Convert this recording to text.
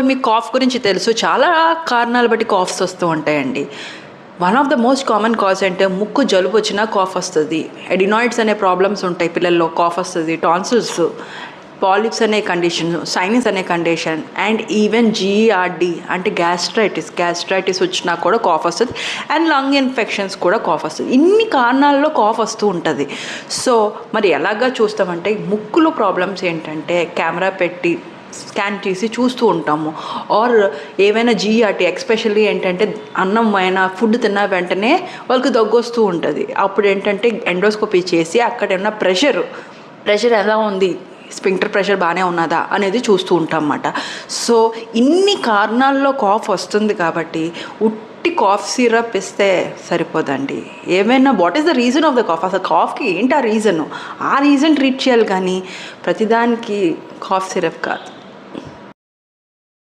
మీకు కాఫ్ గురించి తెలుసు. చాలా కారణాలు బట్టి కాఫ్స్ వస్తూ ఉంటాయండి. One of the most common cause అంటే ముక్కు జలుబు వచ్చినా కాఫ్ వస్తుంది. ఎడినాయిడ్స్ అనే ప్రాబ్లమ్స్ ఉంటాయి పిల్లల్లో కాఫ్ వస్తుంది. టాన్సిల్స్ పాలిప్స్ అనే కండిషన్ సైనిస్ అనే కండిషన్ అండ్ ఈవెన్ జీఆర్డి అంటే గ్యాస్ట్రైటిస్ గ్యాస్ట్రైటిస్ వచ్చినా కూడా కాఫ్ వస్తుంది. అండ్ లంగ్ ఇన్ఫెక్షన్స్ కూడా కాఫ్ వస్తుంది. ఇన్ని కారణాల్లో కాఫ్ వస్తూ ఉంటుంది. సో మరి ఎలాగా చూస్తామంటే ముక్కులో ప్రాబ్లమ్స్ ఏంటంటే కెమెరా పెట్టి స్కాన్ చేసి చూస్తూ ఉంటాము. ఆర్ ఏవైనా జీఆర్టీ ఎక్స్పెషల్లీ ఏంటంటే అన్నం అయినా ఫుడ్ తిన్న వెంటనే వాళ్ళకి దగ్గొస్తూ ఉంటుంది. అప్పుడు ఏంటంటే ఎండోస్కోపీ చేసి అక్కడ ఉన్న ప్రెషర్ ప్రెషర్ ఎలా ఉంది? స్పింక్టర్ ప్రెషర్ బాగానే ఉన్నదా? అనేది చూస్తూ ఉంటాం అన్నమాట సో ఇన్ని కారణాల్లో కాఫ్ వస్తుంది కాబట్టి ఉట్టి కాఫ్ సిరప్ ఇస్తే సరిపోదండి. ఏమైనా what is the reason of the cough అసలు కాఫ్కి ఏంటి ఆ రీజన్ ఆ రీజన్ ట్రీట్ చేయాలి కానీ ప్రతిదానికి కాఫ్ సిరప్ కాదు.